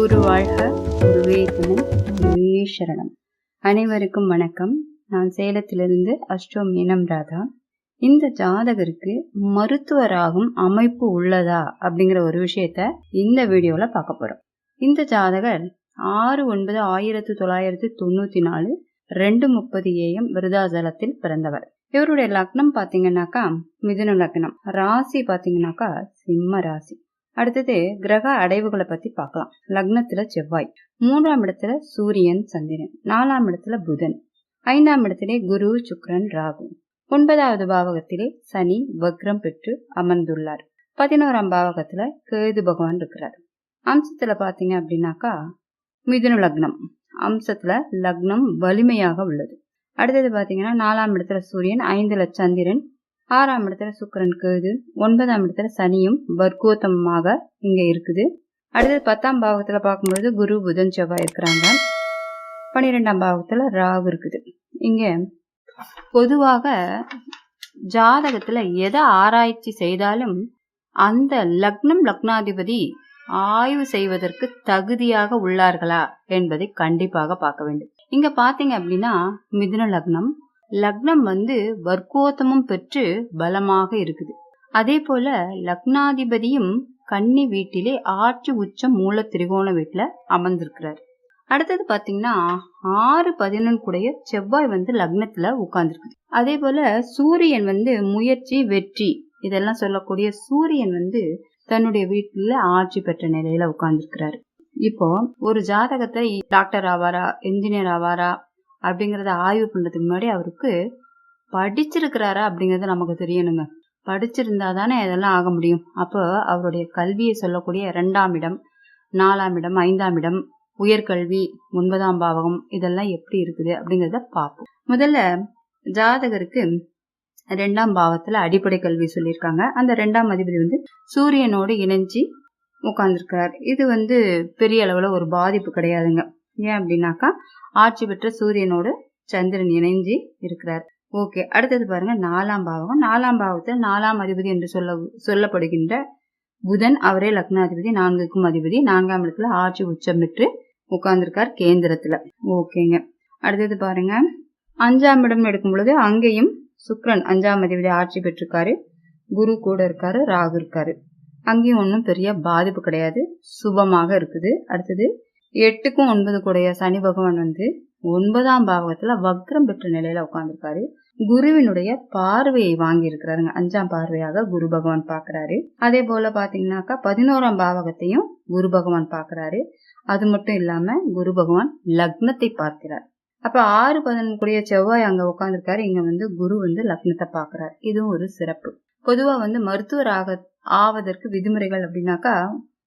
குரு வாழ்க. குருவே தினம் குருவே சரணம். அனைவருக்கும் வணக்கம். நான் சேலத்திலிருந்து அஷ்டோ மீனம் ராதா. இந்த ஜாதகருக்கு மருத்துவராகும் அமைப்பு உள்ளதா அப்படிங்கிற ஒரு விஷயத்த இந்த வீடியோல பார்க்க போறோம். இந்த ஜாதகர் ஆறு ஒன்பது ஆயிரத்தி தொள்ளாயிரத்தி தொண்ணூத்தி நாலு ரெண்டு முப்பது ஏஎம் விருதாசலத்தில் பிறந்தவர். இவருடைய லக்னம் பாத்தீங்கன்னாக்கா மிதுன லக்னம். ராசி பாத்தீங்கன்னாக்கா சிம்ம ராசி. அடுத்தது கிரக அடைவுகளை பத்தி பார்க்கலாம். லக்னத்துல செவ்வாய். மூன்றாம் இடத்துல சூரியன் சந்திரன். நாலாம் இடத்துல புதன். ஐந்தாம் இடத்திலே குரு சுக்ரன் ராகு. ஒன்பதாவது பாவகத்திலே சனி வக்ரம் பெற்று அமர்ந்துள்ளார். பதினோராம் பாவகத்துல கேது பகவான் இருக்கிறார். அம்சத்துல பாத்தீங்க அப்படின்னாக்கா மிதுன லக்னம். அம்சத்துல லக்னம் வலிமையாக உள்ளது. அடுத்தது பாத்தீங்கன்னா நாலாம் இடத்துல சூரியன் ஐந்துல சந்திரன் ஆறாம் இடத்துல சுக்கரன் கேது ஒன்பதாம் இடத்துல சனியும் வர்க்கோத்தமமாக இங்க இருக்குது. அடுத்தது பத்தாம் பாவத்துல பார்க்கும்பொழுது குரு புதன் செவ்வாய் இருக்கிறாங்க. பன்னிரெண்டாம் பாவத்துல ராகு இருக்குது. இங்க பொதுவாக ஜாதகத்துல எதை ஆராய்ச்சி செய்தாலும் அந்த லக்னம் லக்னாதிபதி ஆய்வு செய்வதற்கு தகுதியாக உள்ளார்களா என்பதை கண்டிப்பாக பார்க்க வேண்டும். இங்க பாத்தீங்க அப்படின்னா மிதுன லக்னம் லக்னம் வந்து வர்க்கோத்தமும் பெற்று பலமாக இருக்குது. அதே போல லக்னாதிபதியும் கன்னி வீட்டிலே ஆட்சி உச்சம் மூல திரிகோண வீட்டுல அமர்ந்திருக்கிறார். அடுத்தது பாத்தீங்கன்னா ஆறு பதினொன்று கூடைய செவ்வாய் வந்து லக்னத்துல உட்கார்ந்துருக்கு அதே போல சூரியன் வந்து முயற்சி வெற்றி இதெல்லாம் சொல்லக்கூடிய சூரியன் வந்து தன்னுடைய வீட்டுல ஆட்சி பெற்ற நிலையில உட்கார்ந்துருக்கிறாரு. இப்போ ஒரு ஜாதகத்தை டாக்டர் ஆவாரா என்ஜினியர் ஆவாரா அப்படிங்கிறத ஆய்வு பண்ணுறதுக்கு முன்னாடி அவருக்கு படிச்சிருக்கிறாரா அப்படிங்கிறது நமக்கு தெரியணுங்க. படிச்சிருந்தா தானே இதெல்லாம் ஆக முடியும். அப்போ அவருடைய கல்வியை சொல்லக்கூடிய ரெண்டாம் இடம் நாலாம் இடம் ஐந்தாம் இடம் உயர்கல்வி ஒன்பதாம் பாவகம் இதெல்லாம் எப்படி இருக்குது அப்படிங்கிறத பார்ப்போம். முதல்ல ஜாதகருக்கு ரெண்டாம் பாவத்துல அடிப்படை கல்வி சொல்லியிருக்காங்க. அந்த ரெண்டாம் அதிபதி வந்து சூரியனோடு இணைஞ்சி உட்கார்ந்துருக்கிறார் இது வந்து பெரிய அளவில் ஒரு பாதிப்பு கிடையாதுங்க. ஏன் அப்படின்னாக்கா ஆட்சி பெற்ற சூரியனோடு சந்திரன் இணைஞ்சி இருக்கிறார். ஓகே அடுத்தது பாருங்க நாலாம் பாவகம். நாலாம் பாவத்தில் நாலாம் அதிபதி என்று சொல்ல சொல்லப்படுகின்ற புதன் அவரே லக்னாதிபதி நான்குக்கும் அதிபதி நான்காம் இடத்துல ஆட்சி உச்சம் பெற்று உட்கார்ந்துருக்கார் கேந்திரத்துல. ஓகேங்க. அடுத்தது பாருங்க அஞ்சாம் இடம் எடுக்கும் பொழுது அங்கேயும் சுக்ரன் அஞ்சாம் அதிபதி ஆட்சி பெற்றிருக்காரு. குரு கூட இருக்காரு ராகு இருக்காரு. அங்கேயும் ஒன்றும் பெரிய பாதிப்பு கிடையாது. சுபமாக இருக்குது. அடுத்தது எட்டுக்கும் ஒன்பது கூடைய சனி பகவான் வந்து ஒன்பதாம் பாவகத்துல வக்ரம் பெற்ற நிலையில உட்காந்துருக்காரு குருவினுடைய பார்வையை வாங்கி இருக்கிறாருங்க அஞ்சாம் பார்வையாக குரு பகவான் பாக்குறாரு அதே போல பாத்தீங்கன்னாக்கா பதினோராம் பாவகத்தையும் குரு பகவான் பாக்குறாரு அது மட்டும் இல்லாம குரு பகவான் லக்னத்தை பார்க்கிறார். அப்ப ஆறு பதினொன்று கூடிய செவ்வாய் அங்க உட்காந்துருக்காரு இங்க வந்து குரு வந்து லக்னத்தை பாக்குறாரு இதுவும் ஒரு சிறப்பு. பொதுவா வந்து மருத்துவர் ஆக ஆவதற்கு விதிமுறைகள் அப்படின்னாக்கா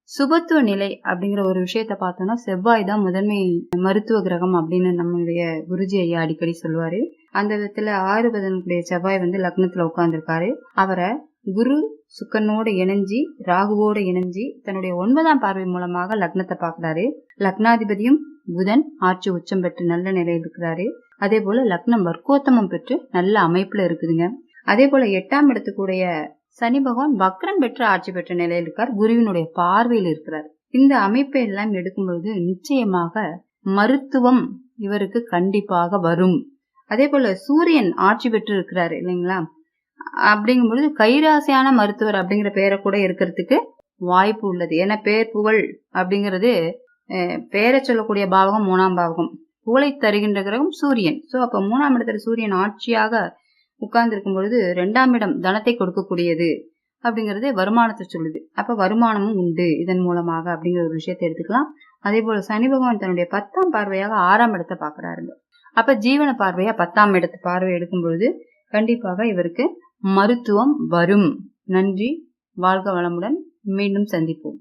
சுபத்துவ நிலை அப்படிங்கிற ஒரு விஷயத்த பார்த்தோம்னா செவ்வாய் தான் முதன்மை மருத்துவ கிரகம் அப்படின்னு நம்மளுடைய குருஜி ஐயா அடிக்கடி சொல்லுவாரு. அந்த விதத்துல ஆறுபதனுடைய செவ்வாய் வந்து லக்னத்துல உட்கார்ந்துருக்காரு. அவரை குரு சுக்கனோட இணைஞ்சி ராகுவோட இணைஞ்சி தன்னுடைய ஒன்பதாம் பார்வை மூலமாக லக்னத்தை பாக்குறாரு லக்னாதிபதியும் புதன் ஆட்சி உச்சம் பெற்று நல்ல நிலையில் இருக்கிறாரு. அதே போல லக்னம் வர்க்கோத்தமம் பெற்று நல்ல அமைப்புல இருக்குதுங்க. அதே போல எட்டாம் இடத்துக்குடைய சனி பகவான் வக்ரம் பெற்று ஆட்சி பெற்ற நிலையில் இருக்கார். குருவினுடைய பார்வையில் இருக்கிறார். இந்த அமைப்பை எல்லாம் எடுக்கும்போது நிச்சயமாக மருத்துவம் இவருக்கு கண்டிப்பாக வரும். அதே போல சூரியன் ஆட்சி பெற்று இருக்கிறாரு இல்லைங்களா? அப்படிங்கும் பொழுது கைராசியான மருத்துவர் அப்படிங்கிற பெயரை கூட இருக்கிறதுக்கு வாய்ப்பு உள்ளது. ஏன்னா பேர் புகழ் அப்படிங்கிறது பெயரை சொல்லக்கூடிய பாவகம் மூணாம் பாவகம். புகழை தருகின்ற கிரகம் சூரியன். ஸோ அப்போ மூணாம் இடத்துல சூரியன் ஆட்சியாக உட்கார்ந்திருக்கும் பொழுது ரெண்டாம் இடம் தனத்தை கொடுக்கக்கூடியது அப்படிங்கறது வருமானத்தை சொல்லுது. அப்ப வருமானமும் உண்டு இதன் மூலமாக அப்படிங்கிற ஒரு விஷயத்தை எடுத்துக்கலாம். அதே போல சனி பகவான் தன்னுடைய பத்தாம் பார்வையாக ஆறாம் இடத்தை பாக்குறாருங்க அப்ப ஜீவன பார்வையா பத்தாம் இடத்து பார்வை எடுக்கும் பொழுது கண்டிப்பாக இவருக்கு மருத்துவம் வரும். நன்றி. வாழ்க வளமுடன் மீண்டும் சந்திப்போம்.